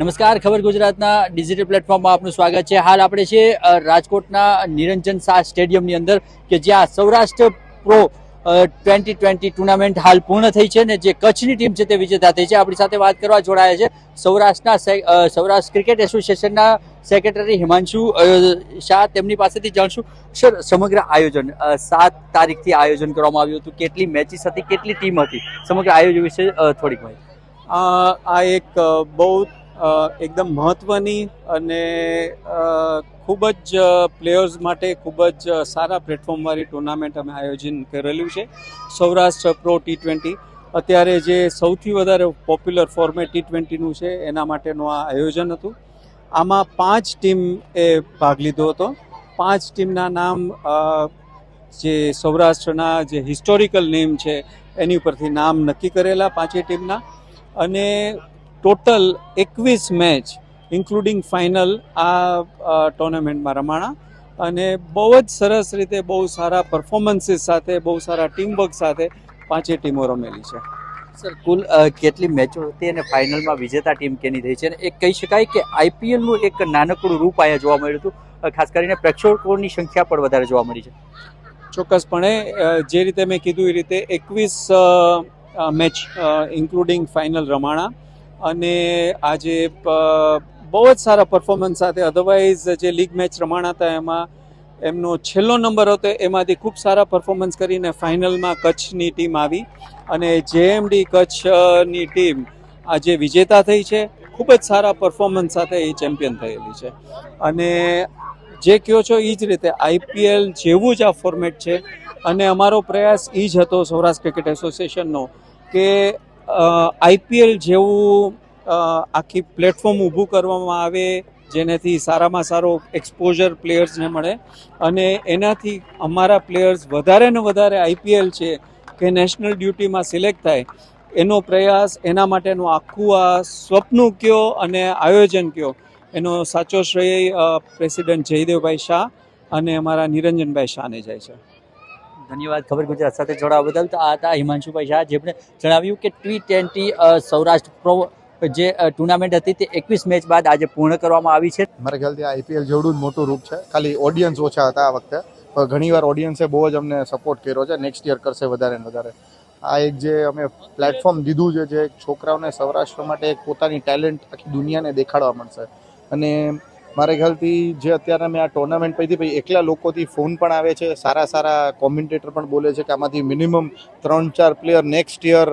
નમસ્કાર, ખબર ગુજરાતના ડિજિટલ પ્લેટફોર્મમાં આપનું સ્વાગત છે. હાલ આપણે છે રાજકોટના નિરંજન શાહ સ્ટેડિયમની અંદર, કે જ્યાં Saurashtra pro twenty twenty tournament હાલ પૂર્ણ થઈ છે ને જે કચ્છની ટીમ છે તે વિજેતા થઈ છે. આપણી સાથે વાત કરવા જોડાયા છે સૌરાષ્ટ્રના સૌરાષ્ટ્ર ક્રિકેટ એસોસિએશનના સેક્રેટરી હિમાંશુ શાહ. તેમની પાસેથી જાણશું, સર, સમગ્ર આયોજન સાત તારીખથી આયોજન કરવામાં આવ્યું હતું. કેટલી મેચિસ હતી, કેટલી ટીમ હતી? સમગ્ર આયોજન વિશે થોડીક માહિતી. આ એક બહુ એકદમ મહત્વની અને ખૂબ જ પ્લેયર્સ માટે ખૂબ જ સારા પ્લેટફોર્મવાળી ટુર્નામેન્ટ અમે આયોજન કરેલું છે. સૌરાષ્ટ્ર પ્રો ટી ટ્વેન્ટી અત્યારે જે સૌથી વધારે પોપ્યુલર ફોર્મેટ ટી ટ્વેન્ટીનું છે, એના માટેનું આ આયોજન હતું. આમાં પાંચ ટીમ એ ભાગ લીધો હતો. પાંચ ટીમના નામ જે સૌરાષ્ટ્રના જે હિસ્ટોરિકલ નેમ છે, એની ઉપરથી નામ નક્કી કરેલા પાંચેય ટીમના અને ટોટલ એકવીસ મેચ ઇન્ક્લુડિંગ ફાઇનલ આ ટુર્નામેન્ટમાં રમાણા. અને બહુ જ સરસ રીતે બહુ સારા પરફોર્મન્સીસ સાથે બહુ સારા ટીમવર્ક સાથે પાંચેય ટીમો રમેલી છે. સર કુલ કેટલી મેચો હતી અને ફાઇનલમાં વિજેતા ટીમ કેની થઈ છે? અને એક કહી શકાય કે આઈપીએલનું એક નાનકડું રૂપ અહીંયા જોવા મળ્યું હતું. ખાસ કરીને પ્રેક્ષકોની સંખ્યા પણ વધારે જોવા મળી છે. ચોક્કસપણે જે રીતે મેં કીધું એ રીતે એકવીસ મેચ ઇન્ક્લુડિંગ ફાઇનલ રમાણા. અને આજે બહુ જ સારા પરફોર્મન્સ સાથે. અધરવાઇઝ જે લીગ મેચ રમાણા હતા એમાં, એમનો છેલ્લો નંબર હતો, એમાંથી ખૂબ સારા પરફોર્મન્સ કરીને ફાઇનલમાં કચ્છની ટીમ આવી. અને જેએમડી કચ્છની ટીમ આજે વિજેતા થઈ છે. ખૂબ જ સારા પરફોર્મન્સ સાથે એ ચેમ્પિયન થયેલી છે. અને જે કહો છો એ જ રીતે આઈપીએલ જેવું જ આ ફોર્મેટ છે. અને અમારો પ્રયાસ એ જ હતો સૌરાષ્ટ્ર ક્રિકેટ એસોસિએશનનો કે આઈપીએલ જેવું આખી પ્લેટફોર્મ ઊભું કરવામાં આવે, જેનાથી સારામાં સારો એક્સપોઝર પ્લેયર્સને મળે. અને એનાથી અમારા પ્લેયર્સ વધારે ને વધારે આઈપીએલ છે, કે નેશનલ ડ્યુટીમાં સિલેક્ટ થાય, એનો પ્રયાસ એના માટેનું આખું આ સ્વપ્ન કયો અને આયોજન કયો, એનો સાચો શ્રેય પ્રેસિડેન્ટ જયદેવભાઈ શાહ અને અમારા નિરંજનભાઈ શાહને જાય છે. ધન્યવાદ. ખબર ગુજરાત સાથે જોડાવા બદલ. આ હતા હિમાંશુભાઈ શાહ, જેમણે જણાવ્યું કે ટી ટ્વેન્ટી સૌરાષ્ટ્ર પ્રો, જે ટુર્નામેન્ટ હતી તે એકવીસ મેચ બાદ આજે પૂર્ણ કરવામાં આવી છે. મારા ખ્યાલથી આઈપીએલ જેવડું મોટું રૂપ છે. ખાલી ઓડિયન્સ ઓછા હતા આ વખતે. પણ ઘણીવાર ઓડિયન્સે બહુ જ અમને સપોર્ટ કર્યો છે. નેક્સ્ટ યર કરશે વધારે ને વધારે. આ એક જે અમે પ્લેટફોર્મ દીધું છે, જે છોકરાઓને સૌરાષ્ટ્ર માટે એક પોતાની ટેલેન્ટ આખી દુનિયાને દેખાડવા મળશે. અને મારા ખ્યાલથી જે અત્યારે મેં આ ટુર્નામેન્ટ પછી ભાઈ એકલા લોકોથી ફોન પણ આવે છે, સારા સારા કોમેન્ટેટર પણ બોલે છે કે આમાંથી મિનિમમ ત્રણ ચાર પ્લેયર નેક્સ્ટ યર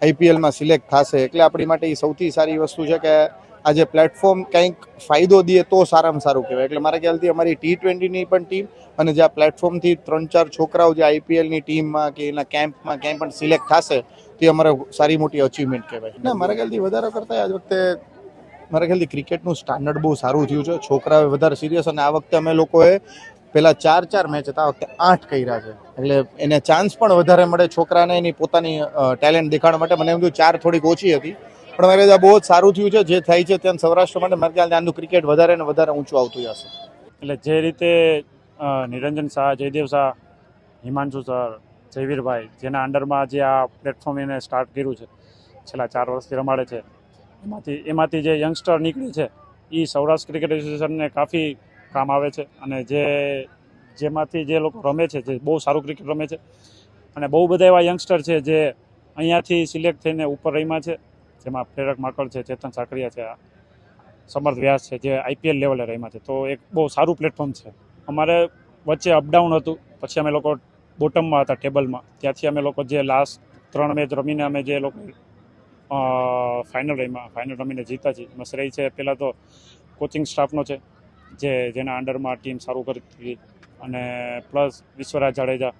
આઈપીએલમાં સિલેક્ટ થશે. એટલે આપણી માટે એ સૌથી સારી વસ્તુ છે કે આ જે પ્લેટફોર્મ કંઈક ફાયદો દે તો સારામાં સારું કહેવાય. એટલે મારા ખ્યાલથી અમારી ટી ટ્વેન્ટીની પણ ટીમ અને જે આ પ્લેટફોર્મથી ત્રણ ચાર છોકરાઓ જે આઈપીએલની ટીમમાં કે એના કેમ્પમાં ક્યાંય પણ સિલેક્ટ થશે, તે અમારે સારી મોટી અચીવમેન્ટ કહેવાય. ના, મારા ખ્યાલથી વધારે કરતાં આજ વખતે મારા ખ્યાલથી ક્રિકેટનું સ્ટાન્ડર્ડ બહુ સારું થયું છે. છોકરાઓ વધારે સિરિયસ અને આ વખતે અમે લોકોએ પેલા ચાર ચાર મેચ હતા વખતે આઠ કર્યા છે. એટલે એને ચાન્સ પણ વધારે મળે છોકરાને એની પોતાની ટેલેન્ટ દેખાડવા માટે. મને એમ થયું ચાર થોડીક ઓછી હતી. પણ મારે આ બહુ જ સારું થયું છે. જે થાય છે ત્યાં સૌરાષ્ટ્ર માટે મારે ખ્યાલ આનું ક્રિકેટ વધારે ને વધારે ઊંચું આવતું જશે. એટલે જે રીતે નિરંજન શાહ, જયદેવ શાહ, હિમાંશુ સર, જયવીરભાઈ, જેના અંડરમાં જે આ પ્લેટફોર્મ એને સ્ટાર્ટ કર્યું છે, છેલ્લા ચાર વર્ષથી રમાડે છે એમાંથી એમાંથી જે યંગસ્ટર નીકળે છે એ સૌરાષ્ટ્ર ક્રિકેટ એસોસિએશનને કાફી કામ આવે છે અને જે, જેમાંથી જે લોકો રમે છે, જે બહુ સારું ક્રિકેટ રમે છે અને બહુ બધા એવા યંગસ્ટર છે જે અહીંયાથી સિલેક્ટ થઈને ઉપર રહીમાં છે, જેમાં પ્રેરક માકડ છે, ચેતન સાકરિયા છે, સમર્થ વ્યાસ છે, જે આઈપીએલ લેવલે રહીમાં છે. તો એક બહુ સારું પ્લેટફોર્મ છે. અમારે વચ્ચે અપડાઉન હતું, પછી અમે લોકો બોટમમાં હતા ટેબલમાં ત્યાંથી અમે લોકો જે લાસ્ટ ત્રણ મેચ રમીને અમે જે લોકો ફાઇનલ રમ્યા. ફાઇનલ રમીને જીતા છે એમાં શ્રેય છે. પહેલાં તો કોચિંગ સ્ટાફનો છે જે જેના અંડરમાં ટીમ સારું કરી અને plus Vishwaraj Jadeja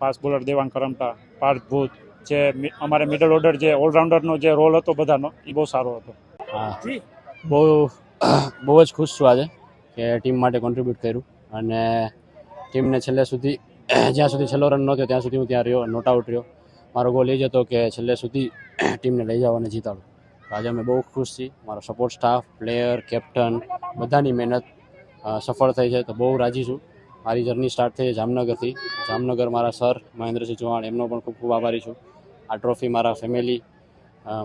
fast bowler Devang Karamta Parth Bhut જે અમારે મિડલ ઓર્ડર જે ઓલરાઉન્ડરનો જે રોલ હતો બધાનો એ બહુ સારો હતો. હા. બહુ બહુ જ ખુશ છું આજે કે ટીમ માટે કોન્ટ્રીબ્યુટ કર્યું. અને ટીમને છેલ્લે સુધી જ્યાં સુધી છેલ્લો રન નહોતો ત્યાં સુધી હું ત્યાં રહ્યો નોટ આઉટ રહ્યો. મારો ગોલ એ જ હતો કે છેલ્લે સુધી ટીમને લઈ જવાને અને જીતાડું. આજે અમે બહુ ખુશ છીએ. મારો સપોર્ટ સ્ટાફ પ્લેયર કેપ્ટન બધાની મહેનત સફળ થઈ છે. તો બહુ રાજી છું. મારી જર્ની સ્ટાર્ટ થઈ જામનગરથી. જામનગર મારા સર મહેન્દ્રસિંહ ચૌહાણ, એમનો પણ ખૂબ ખૂબ આભારી છું. આ ટ્રોફી મારા ફેમિલી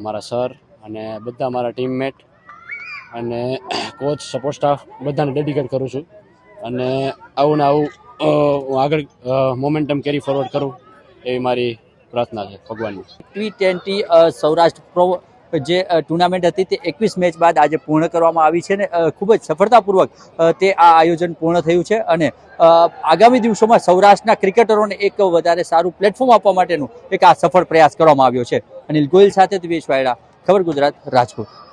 મારા સર અને બધા મારા ટીમમેટ અને કોચ સપોર્ટ સ્ટાફ બધાને ડેડિકેટ કરું છું. અને આવું ને આવું હું આગળ મોમેન્ટમ કેરી ફોરવર્ડ કરું એવી મારી પ્રાર્થના છે, ભગવાનની. ટી ટ્વેન્ટી સૌરાષ્ટ્ર પ્રો, જે ટુર્નામેન્ટ હતી તે એકવીસ મેચ બાદ આજે પૂર્ણ કરવામાં આવી છે અને ખૂબ જ સફળતાપૂર્વક તે આ આયોજન પૂર્ણ થયું છે અને આગામી દિવસોમાં સૌરાષ્ટ્રના ક્રિકેટરોને એક વધારે સારું પ્લેટફોર્મ આપવા માટેનું એક આ સફળ પ્રયાસ કરવામાં આવ્યો છે. અનિલ ગોયલ સાથે દિવેશ વાયડા, ખબર ગુજરાત, રાજકોટ.